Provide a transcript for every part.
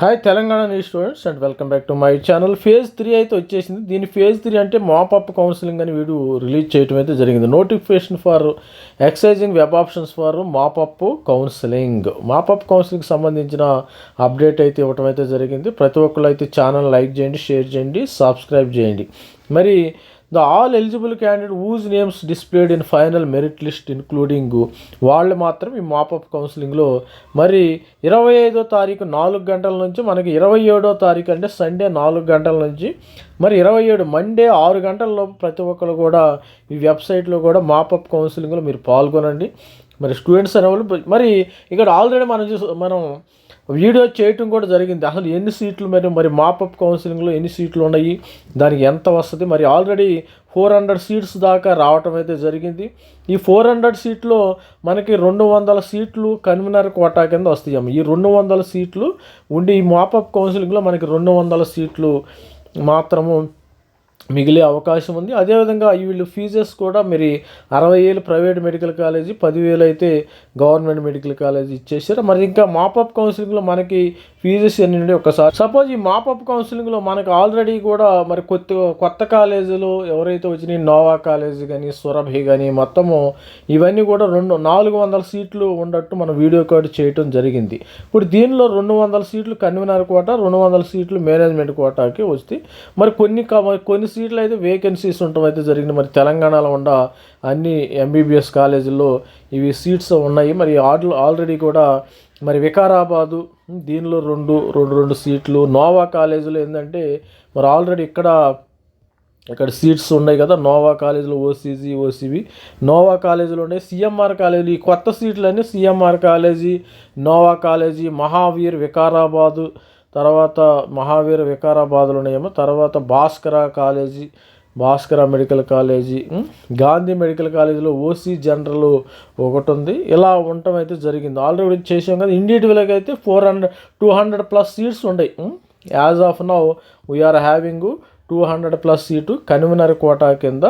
Hi Telangana news students and welcome back to my channel phase three అయితే వచ్చేసింది. దీని phase three అంటే mop up counselling అని video release చేయడం అయితే జరిగింది. Notification for exercising web options for mop up counselling mop up counselling సంబంధించిన update అయితే ఇవ్వటం అయితే జరిగింది. ప్రతి ఒక్కరు అయితే ఛానల్ లైక్ చేయండి షేర్ చేయండి సబ్స్క్రైబ్ చేయండి. మరి the all eligible candidate whose names displayed in final merit list including వాళ్ళు మాత్రం ఈ మాపప్ కౌన్సిలింగ్లో మరి ఇరవై ఐదో తారీఖు నాలుగు గంటల నుంచి మనకి ఇరవై ఏడో తారీఖు అంటే సండే నాలుగు గంటల నుంచి మరి ఇరవై ఏడు మండే ఆరు గంటల్లో ప్రతి ఒక్కరు కూడా ఈ వెబ్సైట్లో కూడా మాపప్ కౌన్సిలింగ్లో మీరు పాల్గొనండి. మరి స్టూడెంట్స్ అనేవాళ్ళు మరి ఇక్కడ ఆల్రెడీ మనం చూసి మనం వీడియో చేయటం కూడా జరిగింది. అసలు ఎన్ని సీట్లు మరి మరి మాపప్ కౌన్సిలింగ్లో ఎన్ని సీట్లు ఉన్నాయి? దానికి ఎంత వస్తుంది? మరి ఆల్రెడీ ఫోర్ హండ్రెడ్ సీట్స్ దాకా రావటం అయితే జరిగింది. ఈ ఫోర్ హండ్రెడ్ సీట్లో మనకి రెండు వందల సీట్లు కన్వీనర్ కోటా కింద వస్తాయి ఈ రెండు వందల సీట్లు ఉండి ఈ మాపప్ కౌన్సిలింగ్లో మనకి రెండు వందల సీట్లు మాత్రము మిగిలే అవకాశం ఉంది. అదేవిధంగా వీళ్ళు ఫీజెస్ కూడా మరి అరవై వేలు ప్రైవేట్ మెడికల్ కాలేజీ పదివేలు అయితే గవర్నమెంట్ మెడికల్ కాలేజీ ఇచ్చేసారు. మరి ఇంకా మాపప్ కౌన్సిలింగ్లో మనకి ఫీజెస్ నుండి ఒకసారి. సపోజ్ ఈ మాపప్ కౌన్సిలింగ్లో మనకు ఆల్రెడీ కూడా మరి కొత్త కొత్త కాలేజీలు ఎవరైతే వచ్చినాయి నోవా కాలేజ్ కానీ సురభి కానీ మొత్తము ఇవన్నీ కూడా రెండు నాలుగు వందల సీట్లు ఉండట్టు మనం వీడియో కార్డు చేయటం జరిగింది. ఇప్పుడు దీనిలో రెండు వందల సీట్లు కన్వీనర్ కోట రెండు వందల సీట్లు మేనేజ్మెంట్ కోటాకి వస్తే మరి కొన్ని కొన్ని సీట్లు అయితే వేకెన్సీస్ ఉండటం అయితే జరిగింది. మరి తెలంగాణలో ఉన్న అన్ని ఎంబీబీఎస్ కాలేజీల్లో ఇవి సీట్స్ ఉన్నాయి. మరి ఆల్ ఆల్రెడీ కూడా మరి వికారాబాదు దీనిలో రెండు రెండు రెండు సీట్లు. నోవా కాలేజీలో ఏంటంటే మరి ఆల్రెడీ ఇక్కడ ఇక్కడ సీట్స్ ఉన్నాయి కదా నోవా కాలేజీలో ఓసీజీ ఓసీబీ నోవా కాలేజీలో ఉన్నాయి సిఎంఆర్ కాలేజీలు ఈ కొత్త సీట్లన్నీ CMR college Nova college Mahavir Vikarabad తర్వాత మహావీర్ వికారాబాద్లో ఉన్నాయేమో తర్వాత Bhaskara college Bhaskara medical college Gandhi medical కాలేజీలో ఓసీ జనరల్ ఒకటి ఉంది ఇలా ఉండటం అయితే జరిగింది. ఆల్రెడీ చేసాం కదా. ఇండివిజువల్గా అయితే four hundred two hundred plus seats ఉన్నాయి as of now we are having two hundred plus seat convener quota కింద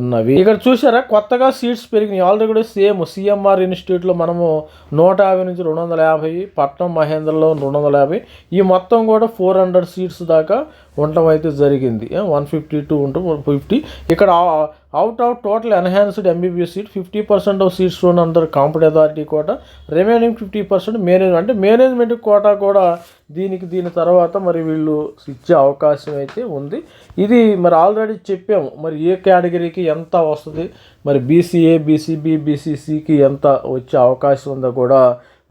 ఉన్నవి. ఇక్కడ చూసారా కొత్తగా సీట్స్ పెరిగినాయి. ఆల్రెడీ కూడా సేమ్ సిఎంఆర్ ఇన్స్టిట్యూట్లో మనము నూట యాభై నుంచి రెండు వందల యాభై పట్నం మహేంద్రలో రెండు వందల యాభై. ఈ మొత్తం కూడా ఫోర్ హండ్రెడ్ సీట్స్ దాకా ఉండటం అయితే జరిగింది. వన్ ఫిఫ్టీ టూ ఉంటుంది వన్ ఫిఫ్టీ ఇక్కడ out of total enhanced MBBS seat fifty percent of seats అంటారు competent authority quota remaining fifty percent manage అంటే మేనేజ్మెంట్ కోటా కూడా దీనికి దీని తర్వాత మరి వీళ్ళు ఇచ్చే అవకాశం అయితే ఉంది. ఇది మరి ఆల్రెడీ చెప్పాము. మరి ఏ కేటగిరీకి ఎంత వస్తుంది? మరి బీసీఏ బీసీబీ బీసీసీకి ఎంత వచ్చే అవకాశం ఉందో కూడా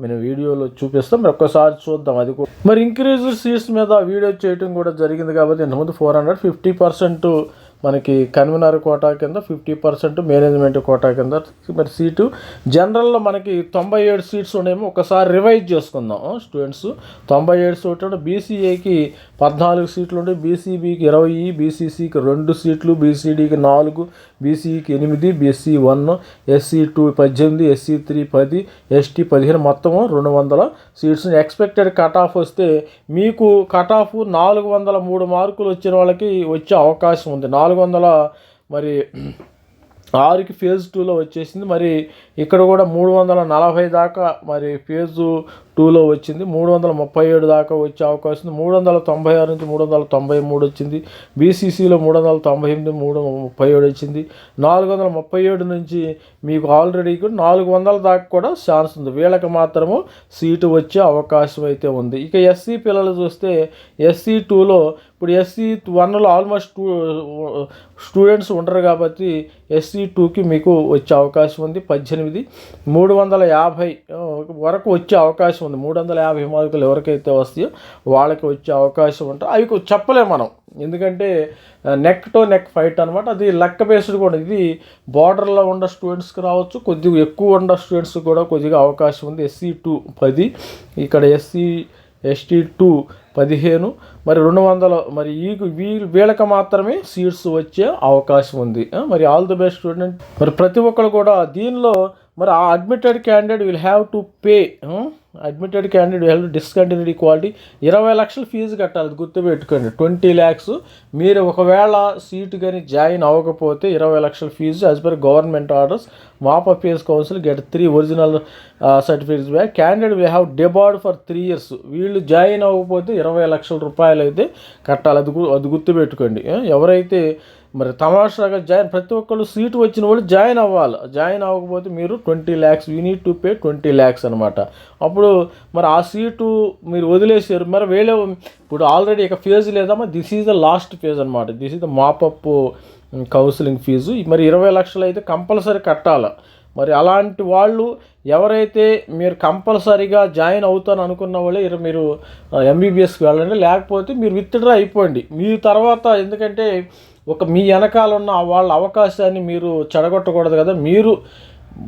మేము వీడియోలో చూపిస్తాం. మరి ఒక్కసారి చూద్దాం అది కూడా. మరి ఇంక్రీజ్ సీట్స్ మీద వీడియో చేయడం కూడా జరిగింది కాబట్టి ఇంతకుముందు ఫోర్ హండ్రెడ్ ఫిఫ్టీ పర్సెంట్ మనకి కన్వీనర్ కోటా కింద ఫిఫ్టీ పర్సెంట్ మేనేజ్మెంట్ కోటా కింద మరి సీటు. జనరల్లో మనకి తొంభై ఏడు సీట్స్ ఉన్నాయేమో ఒకసారి రివైజ్ చేసుకుందాం. స్టూడెంట్స్ తొంభై ఏడు సీట్లు బీసీఏకి పద్నాలుగు సీట్లు ఉంటే బీసీబీకి ఇరవై బీసీసీకి రెండు సీట్లు బీసీడీకి నాలుగు బీసీకి ఎనిమిది బీసీ వన్ ఎస్సీ టూ పద్దెనిమిది ఎస్సీ త్రీ పది ఎస్టీ పదిహేను మొత్తము రెండు వందల సీట్స్. ఎక్స్పెక్టెడ్ కట్ ఆఫ్ వస్తే మీకు కట్ ఆఫ్ నాలుగు వందల మూడు మార్కులు వచ్చిన వాళ్ళకి వచ్చే అవకాశం ఉంది. నాలుగు వందల మరి ఆరుకి ఫేజ్ టూలో వచ్చేసింది. మరి ఇక్కడ కూడా మూడు వందల నలభై దాకా మరి ఫేజు టూలో వచ్చింది. మూడు వందల ముప్పై ఏడు దాకా వచ్చే అవకాశం ఉంది. మూడు వందల తొంభై ఆరు నుంచి మూడు వందల తొంభై మూడు వచ్చింది. బీసీసీలో మూడు వందల తొంభై ఎనిమిది మూడు ముప్పై ఏడు వచ్చింది. నాలుగు వందల ముప్పై ఏడు నుంచి మీకు ఆల్రెడీ కూడా నాలుగు వందల దాకా కూడా ఛాన్స్ ఉంది. వీళ్ళకి మాత్రము సీటు వచ్చే అవకాశం అయితే ఉంది. ఇక ఎస్సీ పిల్లలు చూస్తే ఎస్సీ టూలో ఇప్పుడు ఎస్సీ వన్లో ఆల్మోస్ట్ టూ స్టూడెంట్స్ ఉండరు కాబట్టి ఎస్సీ టూకి మీకు వచ్చే అవకాశం ఉంది. పద్దెనిమిది మూడు వందల యాభై వరకు వచ్చే అవకాశం ఉంది మూడు వందల యాభై మార్కులు ఎవరికైతే వస్తాయో వాళ్ళకి వచ్చే అవకాశం ఉంటుంది అవి కొ- చెప్పలేం మనం. ఎందుకంటే నెక్ టు నెక్ ఫైట్ అనమాట అది లెక్క బేస్డ్ కూడా ఇది బార్డర్లో ఉన్న స్టూడెంట్స్కి రావచ్చు కొద్దిగా ఎక్కువ ఉన్న స్టూడెంట్స్ కూడా కొద్దిగా అవకాశం ఉంది. ఎస్సీ టూ పది ఇక్కడ ఎస్సీ ఎస్టీ టూ పదిహేను మరి రెండు వందల మరి ఈ వీ వీళ్ళకి మాత్రమే సీట్స్ వచ్చే అవకాశం ఉంది. మరి ఆల్ ది బెస్ట్ స్టూడెంట్ మరి ప్రతి ఒక్కరు కూడా దీనిలో మరి ఆ admitted candidate will have to pay admitted candidate health discontinued quality ఇరవై లక్షలు ఫీజు కట్టాలి అది గుర్తుపెట్టుకోండి. ట్వంటీ ల్యాక్స్ మీరు ఒకవేళ సీటు కానీ జాయిన్ అవ్వకపోతే ఇరవై లక్షల fee as per government orders mop appears council get three original certificates back candidate we have debarred for three years వీళ్ళు జాయిన్ అవ్వకపోతే ఇరవై లక్షల రూపాయలు అయితే కట్టాలి అది అది గుర్తుపెట్టుకోండి. ఎవరైతే మరి తమాషాగా జాయిన్ ప్రతి ఒక్కళ్ళు సీటు వచ్చిన వాళ్ళు జాయిన్ అవ్వాలి. జాయిన్ అవ్వకపోతే మీరు twenty lakhs you need to pay twenty lakhs అనమాట అప్పుడు మరి ఆ సీటు మీరు వదిలేసారు మరి వేరే ఇప్పుడు ఆల్రెడీ ఇక ఫేజ్ లేదమ్మా this is the last phase అనమాట this is the mop up counselling fee. మరి ఇరవై లక్షలు అయితే కంపల్సరీ కట్టాలి. మరి అలాంటి వాళ్ళు ఎవరైతే మీరు కంపల్సరీగా జాయిన్ అవుతాను అనుకున్న వాళ్ళే మీరు ఎంబీబీఎస్కి వెళ్ళండి. లేకపోతే మీరు విత్డ్రా అయిపోండి. మీ తర్వాత ఎందుకంటే ఒక మీ వెనకాల ఉన్న వాళ్ళ అవకాశాన్ని మీరు చెడగొట్టకూడదు కదా. మీరు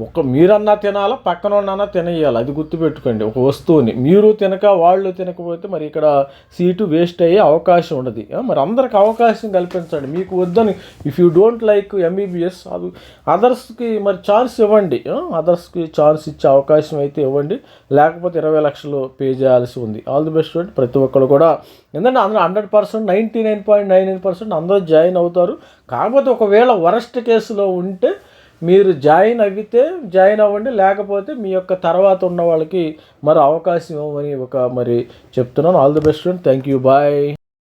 ఒక మీరన్నా తినాలా పక్కన వాళ్ళన్నా తినేయాలి? అది గుర్తుపెట్టుకోండి. ఒక వస్తువుని. మీరు తినక వాళ్ళు తినకపోతే మరి ఇక్కడ సీటు వేస్ట్ అయ్యే అవకాశం ఉండదు. మరి అందరికి అవకాశం కల్పించండి. మీకు వద్దని if you don't like MBBS అది అదర్స్కి మరి ఛాన్స్ ఇవ్వండి. అదర్స్కి ఛాన్స్ ఇచ్చే అవకాశం అయితే ఇవ్వండి. లేకపోతే ఇరవై లక్షలు పే చేయాల్సి ఉంది. ఆల్ ది బెస్ట్ ప్రతి ఒక్కరు కూడా. ఎందుకంటే అందరూ hundred percent ninety nine point nine nine percent అందరూ జాయిన్ అవుతారు. కాకపోతే ఒకవేళ వరస్ట్ కేసులో ఉంటే మీరు జాయిన్ అవ్వితే జాయిన్ అవ్వండి లేకపోతే మీ యొక్క తర్వాత ఉన్న వాళ్ళకి మరి అవకాశం ఇవ్వమని ఒక మరి చెప్తున్నాను. All the best thank you bye